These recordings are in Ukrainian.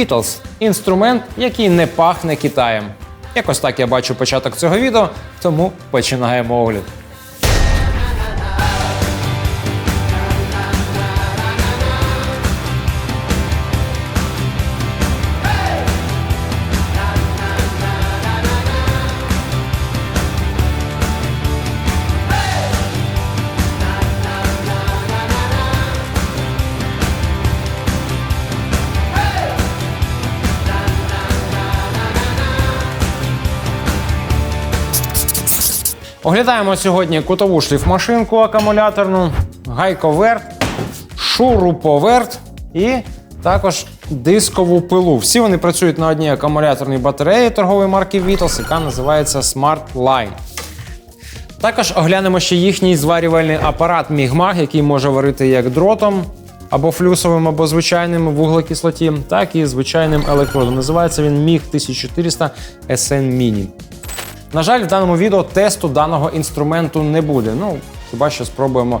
Beatles – інструмент, який не пахне Китаєм. Якось так я бачу початок цього відео, тому починаємо огляд. Оглядаємо сьогодні кутову шліфмашинку акумуляторну, гайковерт, шуруповерт і також дискову пилу. Всі вони працюють на одній акумуляторній батареї торгової марки Vitals, яка називається Smart Line. Також оглянемо ще їхній зварювальний апарат Мігмаг, який може варити як дротом, або флюсовим, або звичайним вуглекислоті, так і звичайним електродом. Називається він Міг 1400 SN Mini. На жаль, в даному відео тесту даного інструменту не буде. Ну, хіба що спробуємо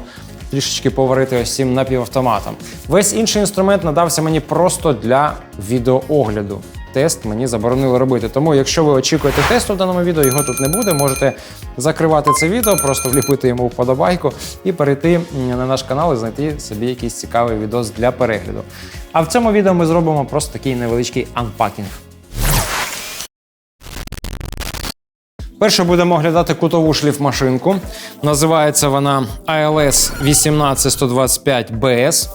трішечки поварити ось цим напівавтоматом. Весь інший інструмент надався мені просто для відеоогляду. Тест мені заборонили робити. Тому, якщо ви очікуєте тесту в даному відео, його тут не буде. Можете закривати це відео, просто вліпити йому вподобайку і перейти на наш канал і знайти собі якийсь цікавий відос для перегляду. А в цьому відео ми зробимо просто такий невеличкий анпакінг. Перше будемо оглядати кутову шліфмашинку. Називається вона ALS 18125BS.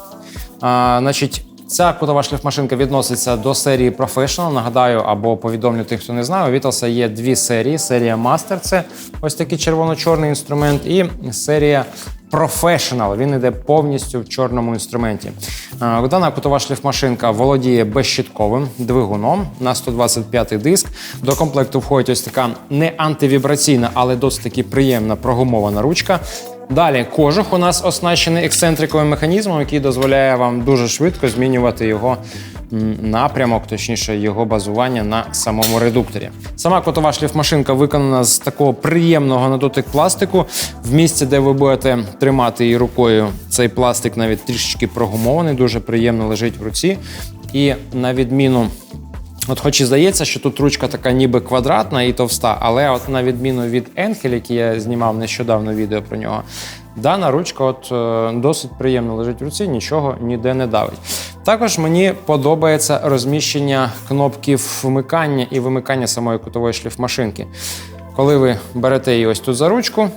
А, значить, ця кутова шліфмашинка відноситься до серії Professional. Нагадаю, або повідомлю тих, хто не знає, у Vitalsa є дві серії: серія Master це ось такий червоно-чорний інструмент, і серія Professional. Він іде повністю в чорному інструменті. А, Дана кутова шліфмашинка володіє безщітковим двигуном на 125 диск. До комплекту входить ось така не антивібраційна, але досить таки приємна прогумована ручка. Далі кожух у нас оснащений ексцентриковим механізмом, який дозволяє вам дуже швидко змінювати його напрямок, точніше його базування на самому редукторі. Сама котова шліфмашинка виконана з такого приємного на дотик пластику. В місці, де ви будете тримати її рукою, цей пластик навіть трішечки прогумований, дуже приємно лежить в руці. І на відміну От хоч і здається, що тут ручка така ніби квадратна і товста, але от на відміну від Енхель, який я знімав нещодавно відео про нього, дана ручка от е, досить приємно лежить в руці, нічого ніде не давить. Також мені подобається розміщення кнопків вмикання і вимикання самої кутової шліфмашинки. Коли ви берете її ось тут за ручку,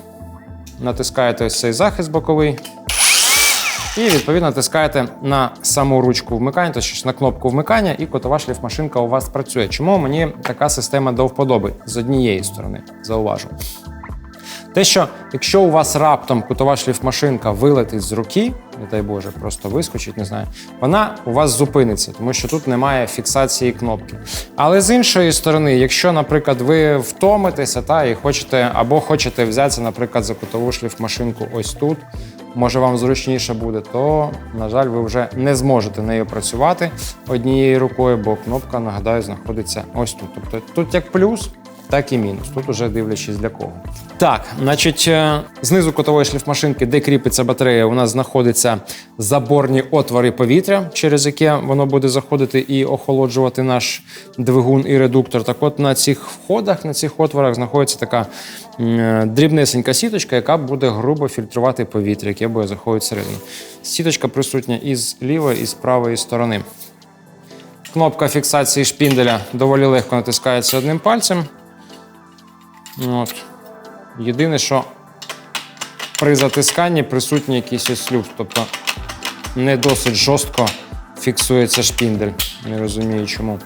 натискаєте ось цей захист боковий, і відповідно натискаєте на саму ручку вмикання, тобто на кнопку вмикання, і котова шліфмашинка у вас працює. Чому мені така система до вподоби з однієї сторони? Зауважу. Те, що якщо у вас раптом кутова шліфмашинка вилетить з руки, не дай Боже, просто вискочить, не знаю, вона у вас зупиниться, тому що тут немає фіксації кнопки. Але з іншої сторони, якщо, наприклад, ви втомитеся та і хочете або хочете взятися, наприклад, за кутову шліфмашинку ось тут, може вам зручніше буде, то, на жаль, ви вже не зможете нею працювати однією рукою, бо кнопка, нагадаю, знаходиться ось тут. Тобто тут як плюс, так і мінус. Тут уже дивлячись для кого. Так, значить, е, знизу котової шліфмашинки, де кріпиться батарея, у нас знаходяться заборні отвори повітря, через яке воно буде заходити і охолоджувати наш двигун і редуктор. Так от на цих входах, на цих отворах знаходиться така е, дрібнесенька сіточка, яка буде грубо фільтрувати повітря, яке буде заходити всередину. Сіточка присутня і з лівої, і з правої сторони. Кнопка фіксації шпінделя доволі легко натискається одним пальцем. От. Єдине, що при затисканні присутній якийсь ось люфт, тобто не досить жорстко фіксується шпіндель. Не розумію чому.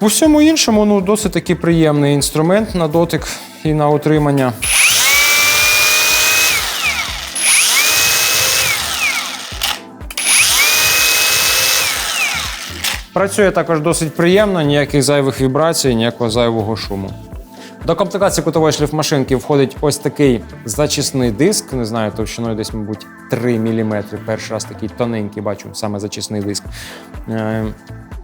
У всьому іншому, ну, досить таки приємний інструмент на дотик і на утримання. Працює також досить приємно, ніяких зайвих вібрацій, ніякого зайвого шуму. До комплектації кутової шліфмашинки входить ось такий зачисний диск. Не знаю, товщиною десь, мабуть, 3 мм. Перший раз такий тоненький бачу, саме зачисний диск. Е,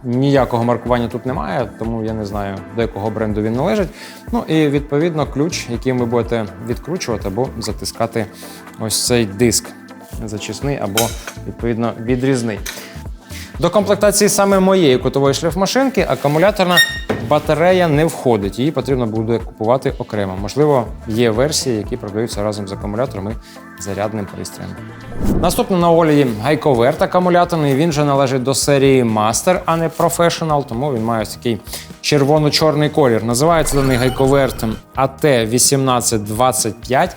ніякого маркування тут немає, тому я не знаю, до якого бренду він належить. Ну і відповідно ключ, яким ви будете відкручувати або затискати ось цей диск. Зачисний або відповідно відрізний. До комплектації саме моєї кутової шліфмашинки акумуляторна батарея не входить. Її потрібно буде купувати окремо. Можливо, є версії, які продаються разом з акумулятором і зарядним пристроєм. Наступний на огляді гайковерт акумуляторний. Він же належить до серії Master, а не Professional, тому він має ось такий червоно-чорний колір. Називається даний гайковерт AT1825.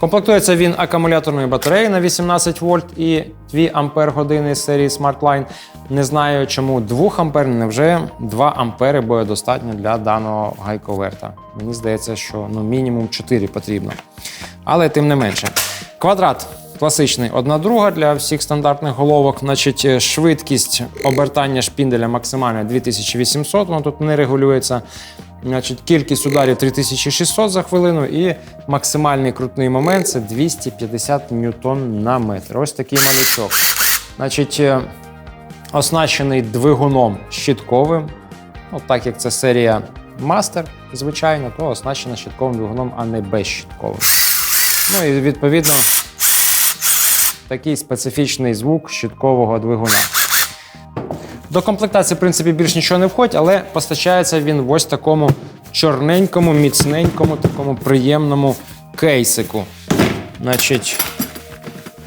Комплектується він акумуляторною батареєю на 18 вольт і 2 ампер години серії SmartLine. Не знаю, чому 2 ампер, невже 2 ампери буде достатньо для даного гайковерта. Мені здається, що ну, мінімум 4 потрібно. Але тим не менше. Квадрат класичний одна друга для всіх стандартних головок. Значить, е, швидкість обертання шпінделя максимальна 2800, воно тут не регулюється. Значить, кількість ударів 3600 за хвилину і максимальний крутний момент це 250 ньютон на метр. Ось такий малючок. Значить, е, оснащений двигуном щитковим. Ну, так як це серія Master, звичайно, то оснащена щитковим двигуном, а не безщитковим. Ну і відповідно такий специфічний звук щиткового двигуна. До комплектації, в принципі, більш нічого не входить, але постачається він в ось такому чорненькому, міцненькому, такому приємному кейсику. Значить,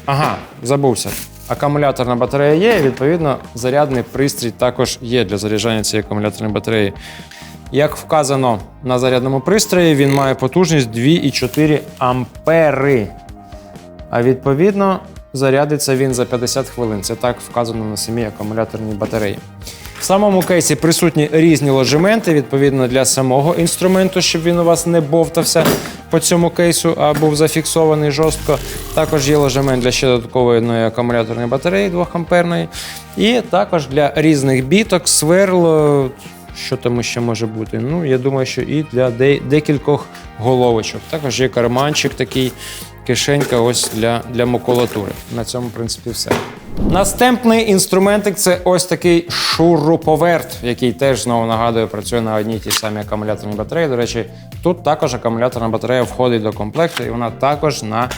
ага, забувся. Акумуляторна батарея є, і відповідно зарядний пристрій також є для заряджання цієї акумуляторної батареї. Як вказано на зарядному пристрої, він має потужність 2,4 ампери. А відповідно, зарядиться він за 50 хвилин. Це так вказано на самій акумуляторній батареї. В самому кейсі присутні різні ложементи, відповідно для самого інструменту, щоб він у вас не бовтався по цьому кейсу, а був зафіксований жорстко. Також є ложемент для ще додаткової акумуляторної батареї 2 амперної. І також для різних біток, сверл, що там ще може бути. Ну, я думаю, що і для де- декількох головочок. Також є карманчик такий, кишенька ось для, для макулатури. На цьому, в принципі, все. Наступний інструментик це ось такий шуруповерт, який теж знову нагадую, працює на одній тій самій акумуляторній батареї. До речі, тут також акумуляторна батарея входить до комплекту, і вона також на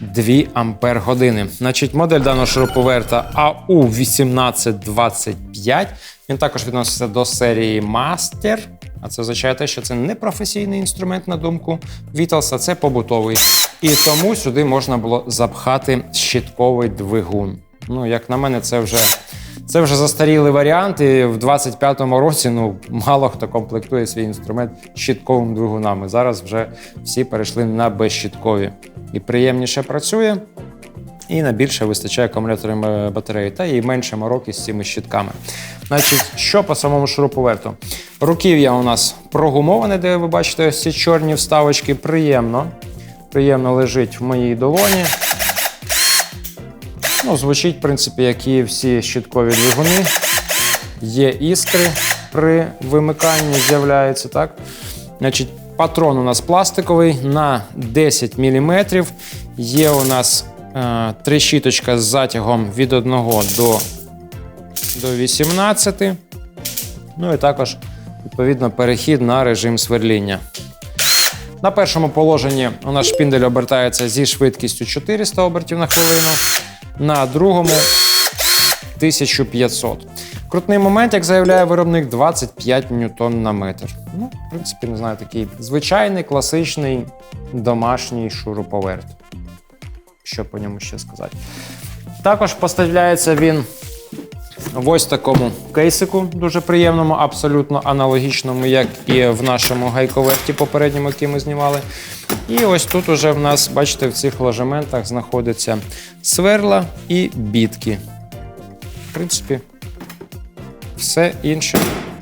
2 ампер години. Значить, модель даного шуруповерта AU1825. Він також відноситься до серії Master. А це означає те, що це не професійний інструмент, на думку Віталса, це побутовий. І тому сюди можна було запхати щитковий двигун. Ну, як на мене, це вже, це вже застарілий варіант. І в 25-му році ну, мало хто комплектує свій інструмент щитковими двигунами. Зараз вже всі перейшли на безщиткові. І приємніше працює, і на більше вистачає акумуляторної батареї, та і менше мороки з цими щитками. Значить, що по самому шуруповерту? Руків'я у нас прогумоване, де ви бачите ось ці чорні вставочки. Приємно. Приємно лежить в моїй долоні. Ну, звучить, в принципі, як і всі щиткові двигуни. Є іскри при вимиканні, з'являються, так? Значить, патрон у нас пластиковий на 10 мм. Є у нас е, трещіточка з затягом від 1 до, до 18. Ну і також, відповідно, перехід на режим сверління. На першому положенні у нас шпіндель обертається зі швидкістю 400 обертів на хвилину, на другому 1500. Крутний момент, як заявляє виробник, 25 ньютон на метр. Ну, в принципі, не знаю, такий звичайний, класичний домашній шуруповерт. Що по ньому ще сказати? Також поставляється він в ось такому кейсику, дуже приємному, абсолютно аналогічному, як і в нашому гайковерті попередньому, який ми знімали. І ось тут уже в нас, бачите, в цих ложементах знаходяться сверла і бітки. В принципі, все інше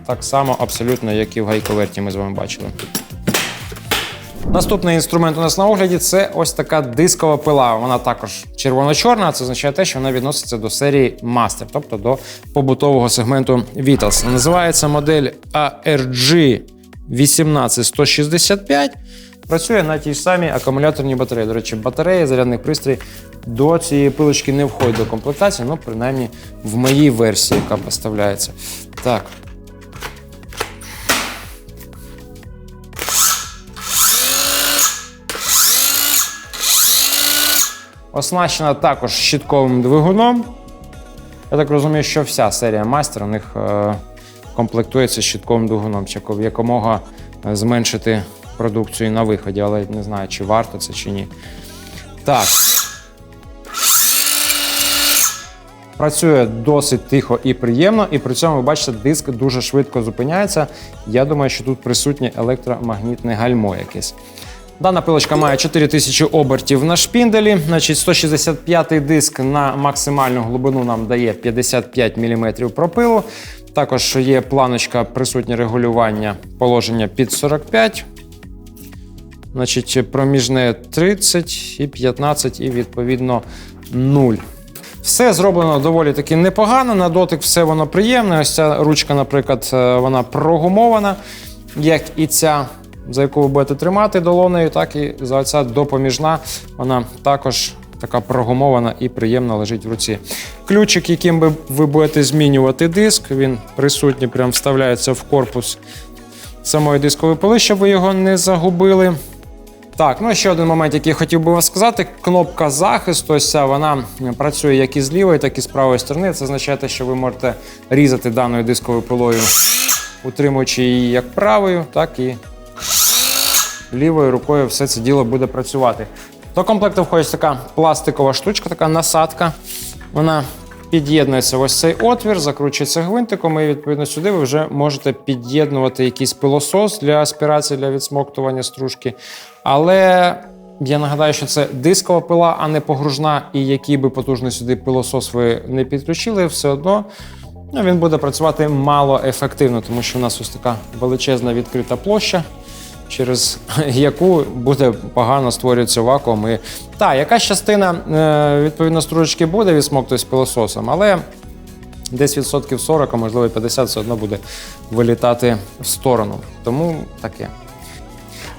так само абсолютно, як і в гайковерті ми з вами бачили. Наступний інструмент у нас на огляді це ось така дискова пила. Вона також червоно-чорна. Це означає те, що вона відноситься до серії Master, тобто до побутового сегменту Vitals. Називається модель ARG 18165. Працює на тій ж самій акумуляторній батареї. До речі, батарея, зарядний пристрій до цієї пилочки не входить до комплектації, ну, принаймні в моїй версії, яка поставляється. Так, Оснащена також щитковим двигуном. Я так розумію, що вся серія Master у них е, комплектується щитковим двигуном, якомога е, зменшити продукцію на виході, але не знаю, чи варто це чи ні. Так. Працює досить тихо і приємно, і при цьому ви бачите, диск дуже швидко зупиняється. Я думаю, що тут присутнє електромагнітне гальмо якесь. Дана пилочка має 4000 обертів на шпінделі. Значить, 165-й диск на максимальну глибину нам дає 55 мм пропилу. Також є планочка присутнє регулювання положення під 45. Значить, проміжне 30 і 15, і відповідно 0. Все зроблено доволі таки непогано. На дотик все воно приємне. Ось ця ручка, наприклад, е, вона прогумована, як і ця, за яку ви будете тримати долонею, так і за ця допоміжна. Вона також така прогумована і приємно лежить в руці. Ключик, яким ви- будете змінювати диск, він присутній, прям вставляється в корпус самої дискової пили, щоб ви його не загубили. Так, ну ще один момент, який я хотів би вам сказати. Кнопка захисту, ось ця, вона працює як і з лівої, так і з правої сторони. Це означає, що ви можете різати даною дисковою пилою, утримуючи її як правою, так і лівою рукою все це діло буде працювати. До комплекту входить така пластикова штучка, така насадка. Вона під'єднується ось цей отвір, закручується гвинтиком, і відповідно сюди ви вже можете під'єднувати якийсь пилосос для аспірації, для відсмоктування стружки. Але я нагадаю, що це дискова пила, а не погружна. І який би потужний сюди пилосос ви не підключили, все одно ну, він буде працювати мало ефективно, тому що у нас ось така величезна відкрита площа через яку буде погано створюється вакуум. І так, якась частина е, відповідно стружечки буде відсмоктуватись пилососом, але десь відсотків 40, а можливо 50 все одно буде вилітати в сторону. Тому таке.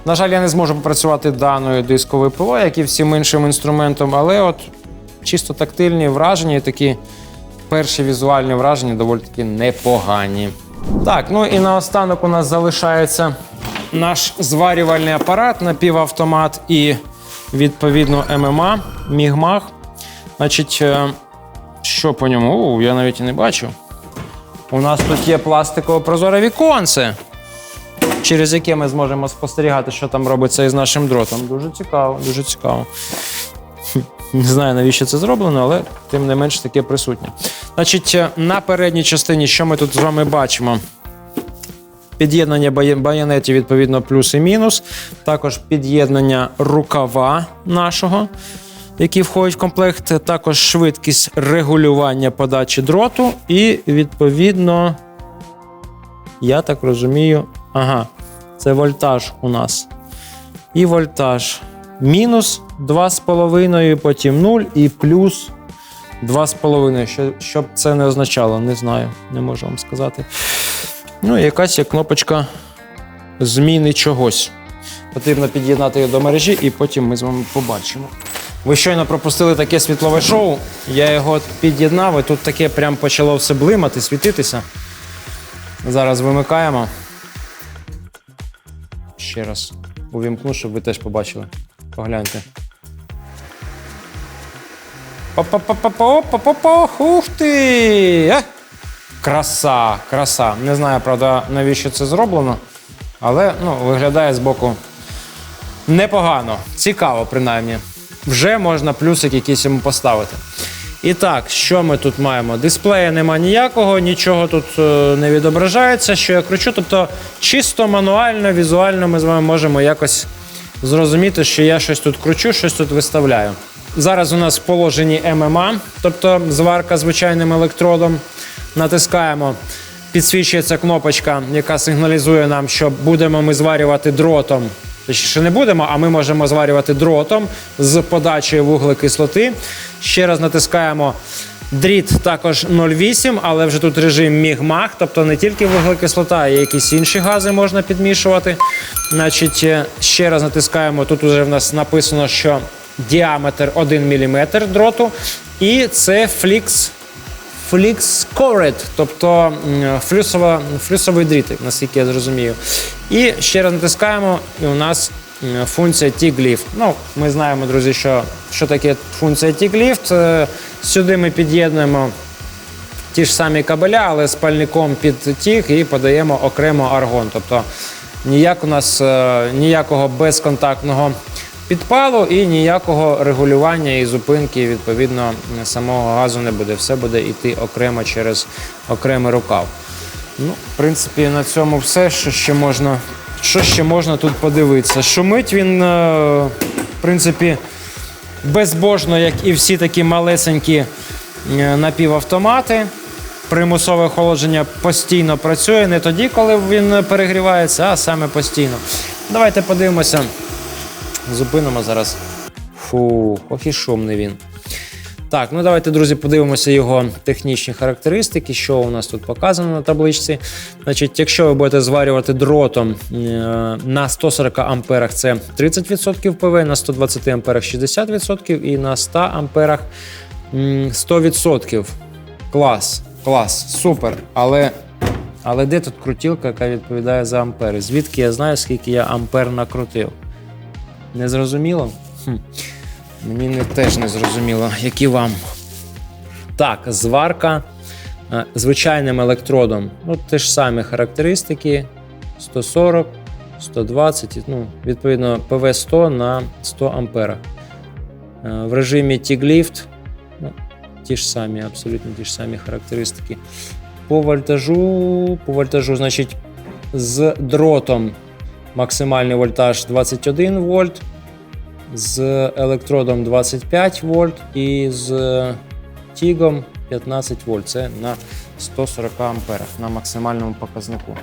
На жаль, я не зможу попрацювати даною дисковою пилою, як і всім іншим інструментом, але от чисто тактильні враження і такі перші візуальні враження доволі таки непогані. Так, ну і наостанок у нас залишається наш зварювальний апарат, напівавтомат і відповідно ММА, Мігмаг. Значить, е, що по ньому? О, я навіть і не бачу. У нас тут є пластикове прозоре віконце, через яке ми зможемо спостерігати, що там робиться із нашим дротом. Дуже цікаво, дуже цікаво. Не знаю, навіщо це зроблено, але тим не менш таке присутнє. Значить, е, на передній частині, що ми тут з вами бачимо? Під'єднання байонетів, відповідно, плюс і мінус. Також під'єднання рукава нашого, який входить в комплект. Також швидкість регулювання подачі дроту. І, відповідно, я так розумію, ага, це вольтаж у нас. І вольтаж мінус 2,5, потім 0 і плюс 2,5. Що, що б це не означало, не знаю, не можу вам сказати. Ну, і якась є кнопочка зміни чогось. Потрібно під'єднати її до мережі, і потім ми з вами побачимо. Ви щойно пропустили таке світлове шоу. Я його під'єднав, і тут таке прям почало все блимати, світитися. Зараз вимикаємо. Ще раз увімкну, щоб ви теж побачили. Погляньте. Па-па-па-па-па-па-па-па. Ух ти! Краса, краса. Не знаю, правда, навіщо це зроблено, але ну, виглядає збоку непогано. Цікаво, принаймні. Вже можна плюсик якийсь йому поставити. І так, що ми тут маємо? Дисплея нема ніякого, нічого тут е, не відображається, що я кручу. Тобто, чисто мануально, візуально ми з вами можемо якось зрозуміти, що я щось тут кручу, щось тут виставляю. Зараз у нас в положенні ММА, тобто зварка звичайним електродом. Натискаємо, підсвічується кнопочка, яка сигналізує нам, що будемо ми зварювати дротом. Точніше, не будемо, а ми можемо зварювати дротом з подачею вуглекислоти. Ще раз натискаємо дріт також 0,8, але вже тут режим міг-маг, тобто не тільки вуглекислота, а й якісь інші гази можна підмішувати. Значить, е, ще раз натискаємо. Тут вже в нас написано, що діаметр 1 мм дроту, і це флікс Cored, тобто флюсова, флюсовий дріт, наскільки я зрозумію. І ще раз натискаємо, і у нас функція T-Glyph. Ну, ми знаємо, друзі, що, що таке функція T-Glyph. Е, Сюди ми під'єднуємо ті ж самі кабеля, але з пальником під тіг і подаємо окремо аргон. Тобто ніяк у нас е, ніякого безконтактного підпалу і ніякого регулювання і зупинки відповідно самого газу не буде. Все буде йти окремо через окремий рукав. Ну, в принципі, на цьому все. Що ще можна, що ще можна тут подивитися? Шумить він, е, в принципі, безбожно, як і всі такі малесенькі е, напівавтомати. Примусове охолодження постійно працює не тоді, коли він перегрівається, а саме постійно. Давайте подивимося. Зупинимо зараз. Фу, ох і шумний він. Так, ну давайте, друзі, подивимося його технічні характеристики, що у нас тут показано на табличці. Значить, якщо ви будете зварювати дротом е, на 140 амперах це 30% ПВ, на 120 амперах 60% і на 100 амперах 100%. Клас, клас, супер. Але, але де тут крутілка, яка відповідає за ампери? Звідки я знаю, скільки я ампер накрутив? Не зрозуміло? Хм. Мені не, теж не зрозуміло, які вам. Так, зварка е, звичайним електродом. Ну, те ж самі характеристики: 140, 120, ну, відповідно, ПВ100 на 100 амперах. Е, В режимі TIG-Lift ну, ті ж самі, абсолютно ті ж самі характеристики. По вольтажу, по вольтажу, значить, з дротом максимальний вольтаж 21 вольт з електродом 25 вольт і з тігом 15 вольт. Це на 140 амперах на максимальному показнику.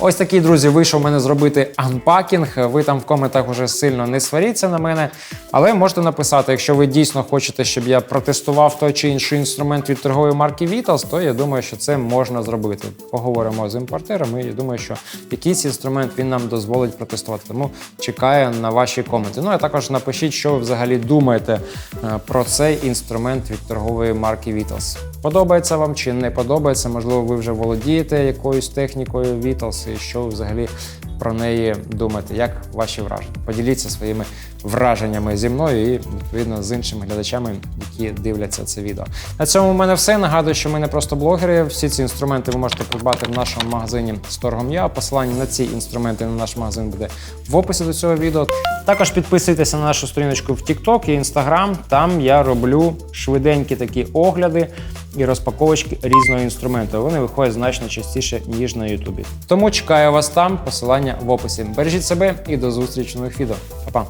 Ось такий, друзі, вийшов мене зробити анпакінг. Ви там в коментах вже сильно не сваріться на мене, але можете написати, якщо ви дійсно хочете, щоб я протестував той чи інший інструмент від торгової марки Vitals, то я думаю, що це можна зробити. Поговоримо з імпортером, і я думаю, що якийсь інструмент він нам дозволить протестувати. Тому чекаю на ваші коменти. Ну а також напишіть, що ви взагалі думаєте е, про цей інструмент від торгової марки Vitals. Подобається вам чи не подобається? Можливо, ви вже володієте якоюсь технікою Vitals, і що ви взагалі про неї думаєте? Як ваші враження? Поділіться своїми враженнями зі мною і відповідно з іншими глядачами, які дивляться це відео. На цьому в мене все. Нагадую, що ми не просто блогери. Всі ці інструменти ви можете придбати в нашому магазині з торгом. Посилання на ці інструменти на наш магазин буде в описі до цього відео. Також підписуйтесь на нашу сторіночку в TikTok і Instagram. Там я роблю швиденькі такі огляди і розпаковочки різного інструменту. Вони виходять значно частіше, ніж на Ютубі. Тому чекаю вас там. Посилання в описі. Бережіть себе і до зустрічі нових відео. Па-па!